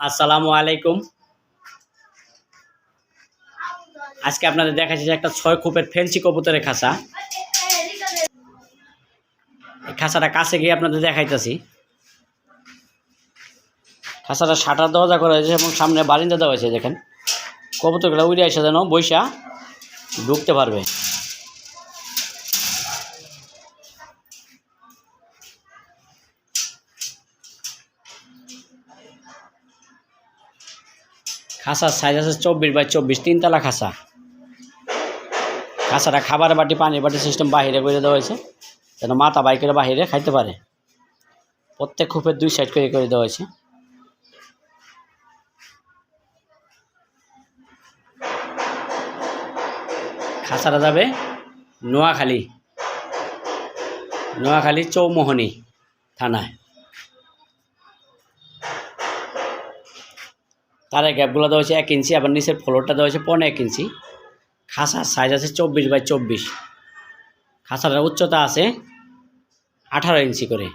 আসসালামু আলাইকুম। আজকে আপনাদের দেখাচ্ছি যে একটা ছয় খুপের ফেন্সি কবুতরের খাঁচা। এই খাঁচাটা কাছে গিয়ে আপনাদের দেখাইতেছি। খাঁচাটা শাটার দরজা করা হয়েছে এবং সামনে বারিন্দা দেওয়া হয়েছে, দেখেন। কবুতরগুলো উড়ে এসে যেন বৈশা ঢুকতে পারবে। খাঁচার সাইজ আছে চব্বিশ বাই চব্বিশ, তিনতলা খাঁচা খাঁচাটা খাবার বাটি, পানির বাটি সিস্টেম বাহিরে করে দেওয়া হয়েছে, যেন মাথা বাইকের বাহিরে খাইতে পারে। প্রত্যেক খুপের দুই সাইড করে করে দেওয়া হয়েছে। খাঁচাটা যাবে নোয়াখালী। নোয়াখালী চৌমোহনী থানায়। তার গ্যাপগুলো দেওয়া হয়েছে এক ইঞ্চি, আবার নিচের ফ্লোরটা দেওয়া হয়েছে পনেরো এক ইঞ্চি। খাসার সাইজ আছে চব্বিশ বাই চব্বিশ। খাসার উচ্চতা আছে আঠারো ইঞ্চি করে।